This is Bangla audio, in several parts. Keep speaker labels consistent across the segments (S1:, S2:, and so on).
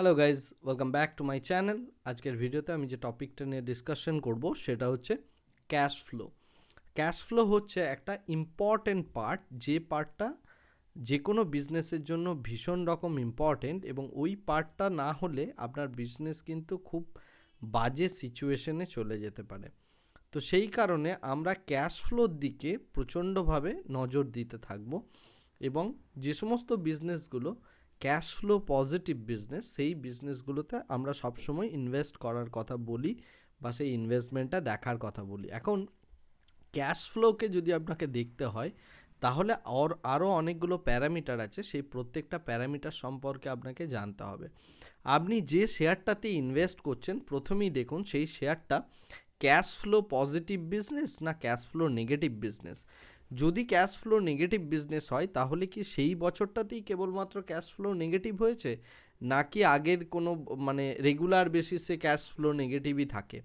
S1: Hello guys welcome back to my channel আজকের ভিডিওতে আমি যে টপিকটা নিয়ে ডিসকাশন করব, সেটা হচ্ছে ক্যাশ ফ্লো ক্যাশ ফ্লো হচ্ছে একটা ইম্পর্টেন্ট পার্ট যে পার্টটা যে কোনো বিজনেসের জন্য ভীষণ রকম ইম্পর্টেন্ট এবং ওই পার্টটা না হলে আপনার বিজনেস কিন্তু খুব বাজে সিচুয়েশনে চলে যেতে পারে। তো সেই কারণে আমরা ক্যাশ ফ্লোর দিকে প্রচণ্ডভাবে নজর দিতে থাকব এবং যে সমস্ত বিজনেসগুলো ক্যাশ ফ্লো পজিটিভ বিজনেস সেই বিজনেসগুলোতে আমরা সবসময় ইনভেস্ট করার কথা বলি বা সেই ইনভেস্টমেন্টটা দেখার কথা বলি। এখন ক্যাশ ফ্লোকে যদি আপনাকে দেখতে হয়, তাহলে ওর আরও অনেকগুলো প্যারামিটার আছে, সেই প্রত্যেকটা প্যারামিটার সম্পর্কে আপনাকে জানতে হবে। আপনি যে শেয়ারটাতে ইনভেস্ট করছেন, প্রথমেই দেখুন সেই শেয়ারটা ক্যাশ ফ্লো পজিটিভ বিজনেস না ক্যাশ ফ্লো নেগেটিভ বিজনেস যদি ক্যাশ ফ্লো নেগেটিভ বিজনেস হয়, তাহলে কি সেই বছরটাতেই কেবলমাত্র ক্যাশ ফ্লো নেগেটিভ হয়েছে? নাকি আগের কোনো মানে রেগুলার বেসিসে ক্যাশ ফ্লো নেগেটিভই থাকে?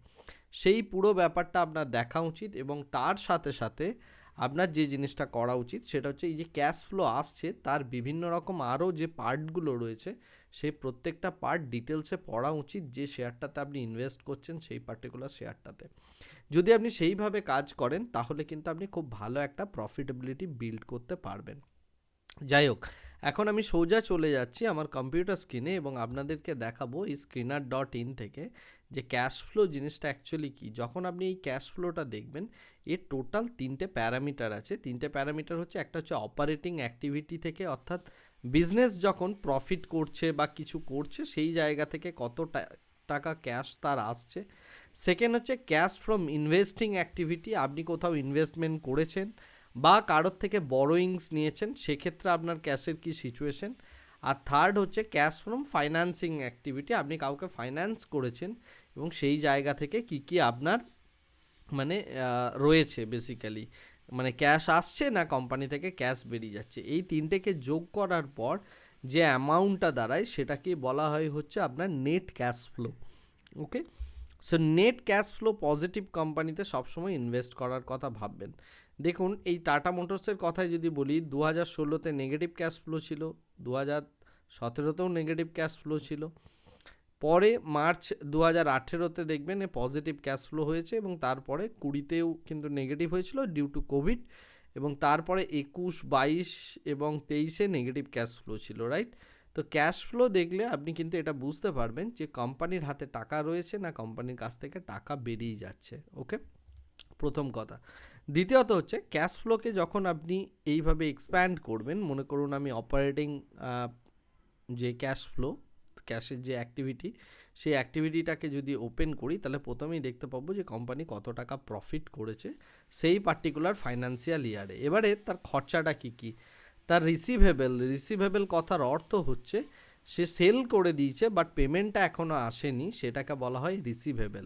S1: সেই পুরো ব্যাপারটা আপনার দেখা উচিত এবং তার সাথে সাথে আপনার যে জিনিসটা করা উচিত সেটা হচ্ছে এই যে ক্যাশ ফ্লো আসছে, তার বিভিন্ন রকম আরও যে পার্টগুলো রয়েছে, সেই প্রত্যেকটা পার্ট ডিটেলসে পড়া উচিত যে শেয়ারটাতে আপনি ইনভেস্ট করছেন সেই পার্টিকুলার শেয়ারটাতে যদি আপনি সেইভাবে কাজ করেন, তাহলে কিন্তু আপনি খুব ভালো একটা প্রফিটেবিলিটি বিল্ড করতে পারবেন। যাই হোক এখন আমি সোজা চলে যাচ্ছি আমার কম্পিউটার স্ক্রিনে এবং আপনাদেরকে দেখাবো এই স্ক্রিনার ডট ইন থেকে যে ক্যাশ ফ্লো জিনিসটা অ্যাকচুয়ালি কী। যখন আপনি এই ক্যাশ ফ্লোটা দেখবেন, এর টোটাল তিনটে প্যারামিটার আছে। তিনটে প্যারামিটার হচ্ছে একটা হচ্ছে অপারেটিং অ্যাক্টিভিটি থেকে, অর্থাৎ বিজনেস যখন প্রফিট করছে বা কিছু করছে, সেই জায়গা থেকে কত টাকা ক্যাশ তার আসছে। সেকেন্ড হচ্ছে ক্যাশ ফ্রম ইনভেস্টিং অ্যাক্টিভিটি আপনি কোথাও ইনভেস্টমেন্ট করেছেন বা কারোর থেকে বড়োয়িংস নিয়েছেন, সেক্ষেত্রে আপনার ক্যাশের কী সিচুয়েশন আর থার্ড হচ্ছে ক্যাশ ফ্রম ফাইন্যান্সিং অ্যাক্টিভিটি আপনি কাউকে ফাইন্যান্স করেছেন এবং সেই জায়গা থেকে কি কি আপনার মানে রয়েছে বেসিক্যালি মানে ক্যাশ আসছে না কোম্পানি থেকে ক্যাশ বেরিয়ে যাচ্ছে? এই তিনটেকে যোগ করার পর যে অ্যামাউন্টটা দাঁড়ায়, সেটাকে বলা হয় হচ্ছে আপনার net cash flow okay so net cash flow positive কোম্পানিতে সবসময় ইনভেস্ট করার কথা ভাববেন। দেখুন, এই টাটা মোটরসের কথায় যদি বলি দু হাজার ষোলোতে নেগেটিভ ক্যাশ ফ্লো ছিল দু হাজার সতেরোতেও নেগেটিভ ক্যাশ ফ্লো ছিল। পরে মার্চ দু হাজার আঠেরোতে দেখবেন এ পজিটিভ ক্যাশ ফ্লো হয়েছে এবং তারপরে কুড়িতেও কিন্তু নেগেটিভ হয়েছিল ডিউ টু কোভিড এবং তারপরে একুশ, বাইশ এবং তেইশে নেগেটিভ ক্যাশ ফ্লো ছিল রাইট তো ক্যাশ ফ্লো দেখলে আপনি কিন্তু এটা বুঝতে পারবেন যে কোম্পানির হাতে টাকা রয়েছে না কোম্পানির কাছ থেকে টাকা বেরিয়ে যাচ্ছে ওকে প্রথম কথা। দ্বিতীয়ত হচ্ছে ক্যাশ ফ্লোকে যখন আপনি এইভাবে এক্সপ্যান্ড করবেন, মনে করুন আমি অপারেটিং যে ক্যাশ ফ্লো ক্যাশের যে অ্যাক্টিভিটি সেই অ্যাক্টিভিটিটাকে যদি ওপেন করি, তাহলে প্রথমেই দেখতে পাবো যে কোম্পানি কত টাকা প্রফিট করেছে সেই পার্টিকুলার ফাইন্যান্সিয়াল ইয়ারে এবারে তার খরচাটা কী কী? তার রিসিভেবল রিসিভেবল কথার অর্থ হচ্ছে, সে সেল করে দিয়েছে বাট পেমেন্টটা এখনও আসেনি, সেটাকে বলা হয় রিসিভেবল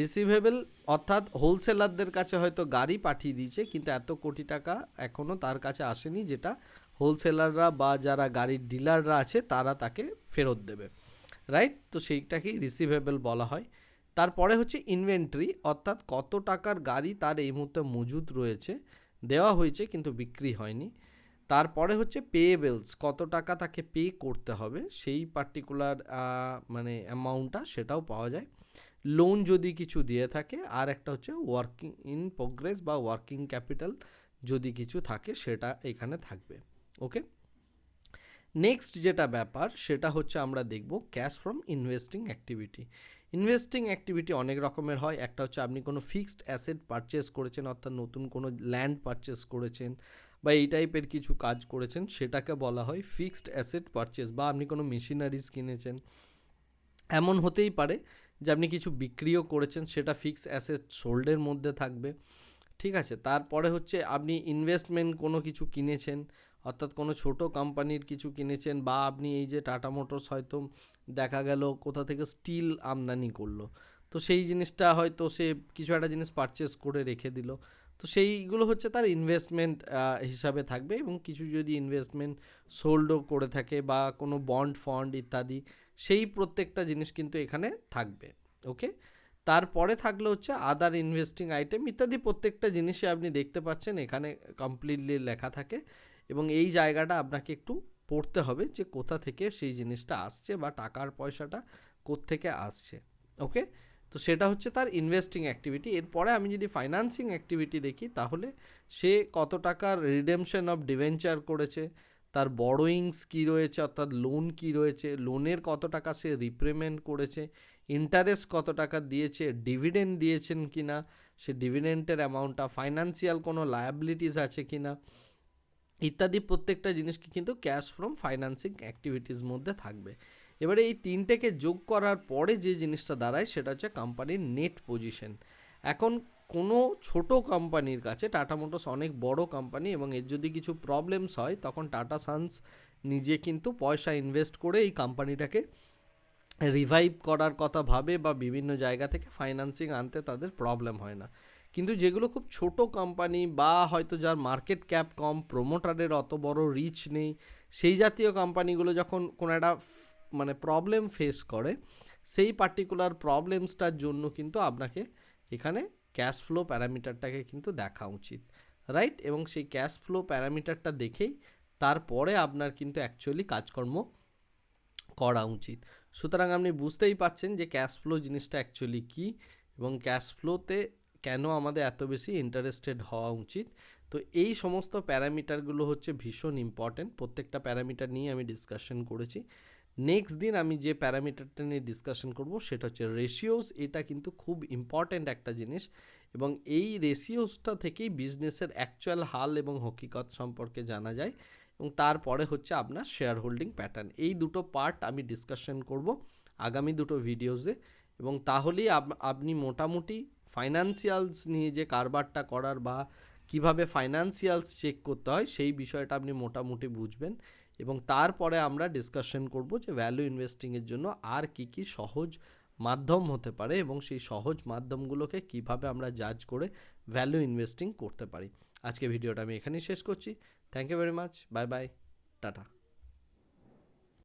S1: রিসিভেবল অর্থাৎ হোলসেলারদের কাছে হয়তো গাড়ি পাঠিয়ে দিয়েছে, কিন্তু এত কোটি টাকা এখনও তার কাছে আসেনি, যেটা হোলসেলাররা বা যারা গাড়ির ডিলাররা আছে, তারা তাকে ফেরত দেবে। রাইট তো সেইটাকেই রিসিভেবল বলা হয়। তারপরে হচ্ছে ইনভেন্টরি অর্থাৎ কত টাকার গাড়ি তার এই মুহূর্তে মজুদ রয়েছে, দেওয়া হয়েছে, কিন্তু বিক্রি হয়নি। তারপরে হচ্ছে পেয়েবেলস কত টাকা তাকে পে করতে হবে, সেই পার্টিকুলার মানে অ্যামাউন্টটা সেটাও পাওয়া যায়। লোন যদি কিছু দিয়ে থাকে, আর একটা হচ্ছে ওয়ার্কিং ইন প্রোগ্রেস বা ওয়ার্কিং ক্যাপিটাল যদি কিছু থাকে, সেটা এখানে থাকবে ওকে নেক্সট যেটা ব্যাপার, সেটা হচ্ছে আমরা দেখব cash from investing activity investing activity অনেক রকমের হয়, একটা হচ্ছে আপনি কোনো ফিক্সড অ্যাসেট পারচেস করেছেন, অর্থাৎ নতুন কোনো ল্যান্ড পারচেস করেছেন বা এই টাইপের কিছু কাজ করেছেন, সেটাকে বলা হয় ফিক্সড অ্যাসেট পারচেস বা আপনি কোনো মেশিনারিজ কিনেছেন। এমন হতেই পারে যে আপনি কিছু বিক্রিও করেছেন, সেটা ফিক্সড অ্যাসেট সোল্ডের মধ্যে থাকবে। ঠিক আছে? তারপরে হচ্ছে আপনি ইনভেস্টমেন্ট কোনো কিছু কিনেছেন, অর্থাৎ কোনো ছোট কোম্পানির কিছু কিনেছেন বা আপনি এই যে টাটা মোটরস হয়তো দেখা গেল কোথা থেকে স্টিল আমদানি করল। তো সেই জিনিসটা হয়তো সে কিছু একটা জিনিস পারচেস করে রেখে দিল। তো সেইগুলো হচ্ছে তার ইনভেস্টমেন্ট হিসাবে থাকবে এবং কিছু যদি ইনভেস্টমেন্ট সোল্ডও করে থাকে বা কোনো বন্ড ফন্ড ইত্যাদি সেই প্রত্যেকটা জিনিস কিন্তু এখানে থাকবে ওকে তারপরে থাকলে হচ্ছে আদার ইনভেস্টিং আইটেম ইত্যাদি প্রত্যেকটা জিনিসে আপনি দেখতে পাচ্ছেন, এখানে কমপ্লিটলি লেখা থাকে এবং এই জায়গাটা আপনাকে একটু পড়তে হবে যে কোথা থেকে সেই জিনিসটা আসছে বা টাকার পয়সাটা থেকে আসছে ওকে তো সেটা হচ্ছে তার ইনভেস্টিং অ্যাক্টিভিটি এরপরে আমি যদি ফাইন্যান্সিং অ্যাক্টিভিটি দেখি, তাহলে সে কত টাকার রিডেমশন অফ ডিভেঞ্চার করেছে তার বড়োয়িংস কী রয়েছে, অর্থাৎ লোন কী রয়েছে লোনের কত টাকা সে রিপেমেন্ট করেছে ইন্টারেস্ট কত টাকা দিয়েছে ডিভিডেন্ড দিয়েছেন কি না সে ডিভিডেন্টের অ্যামাউন্টটা ফাইন্যান্সিয়াল কোনো লায়াবিলিটিস আছে কি না ইত্যাদি প্রত্যেকটা জিনিসকে কিন্তু ক্যাশ ফ্রম ফাইন্যান্সিং অ্যাক্টিভিটিস মধ্যে থাকবে। এবারে এই তিনটেকে যোগ করার পরে যে জিনিসটা দাঁড়ায়, সেটা হচ্ছে কোম্পানির নেট পজিশন এখন কোনো ছোট কোম্পানির কাছে টাটা মোটরস অনেক বড় কোম্পানি এবং এর যদি কিছু প্রবলেমস হয়, তখন টাটা সান্স নিজে কিন্তু পয়সা ইনভেস্ট করে এই কোম্পানিটাকে রিভাইভ করার কথা ভাবে বা বিভিন্ন জায়গা থেকে ফাইন্যান্সিং আনতে তাদের প্রবলেম হয় না। কিন্তু যেগুলো খুব ছোট কোম্পানি বা হয়তো যার মার্কেট ক্যাপ কম প্রোমোটারের অত বড় রিচ নেই, সেই জাতীয় কোম্পানিগুলো যখন কোনো একটা মানে প্রবলেম ফেস করে, সেই পার্টিকুলার প্রবলেমসটার জন্য কিন্তু আপনাকে এখানে ক্যাশ ফ্লো প্যারামিটারটাকে কিন্তু দেখা উচিত রাইট এবং সেই ক্যাশ ফ্লো প্যারামিটারটা দেখেই তারপরে আপনার কিন্তু অ্যাকচুয়ালি কাজকর্ম করা উচিত। সুতরাং আপনি বুঝতেই পাচ্ছেন যে ক্যাশ ফ্লো জিনিসটা অ্যাকচুয়ালি কী এবং ক্যাশ ফ্লোতে কেন আমাদের এত বেশি ইন্টারেস্টেড হওয়া উচিত। তো এই সমস্ত প্যারামিটারগুলো হচ্ছে ভীষণ ইম্পর্ট্যান্ট প্রত্যেকটা প্যারামিটার নিয়ে আমি ডিসকাশন করেছি। নেক্সট দিন আমি যে প্যারামিটারটা নিয়ে ডিসকাশন করব, সেটা হচ্ছে রেশিওস এটা কিন্তু খুব ইম্পর্ট্যান্ট একটা জিনিস এবং এই রেশিওসটা থেকেই বিজনেসের অ্যাকচুয়াল হাল এবং হকিকত সম্পর্কে জানা যায় এবং তারপরে হচ্ছে আপনার শেয়ার হোল্ডিং প্যাটার্ন এই দুটো পার্ট আমি ডিসকাশন করব আগামী দুটো ভিডিওসে এবং তাহলেই আপনি মোটামুটি ফাইন্যান্সিয়ালস নিয়ে যে কারবারটা করার বা কীভাবে ফাইন্যান্সিয়ালস চেক করতে হয়, সেই বিষয়টা আপনি মোটামুটি বুঝবেন। এবং তারপরে আমরা ডিসকাশন করব যে ভ্যালু ইনভেস্টিংয়ের জন্য আর কি কি সহজ মাধ্যম হতে পারে এবং সেই সহজ মাধ্যমগুলোকে কীভাবে আমরা জাজ করে ভ্যালু ইনভেস্টিং করতে পারি। আজকে ভিডিওটা আমি এখানেই শেষ করছি। Thank you very much bye bye tata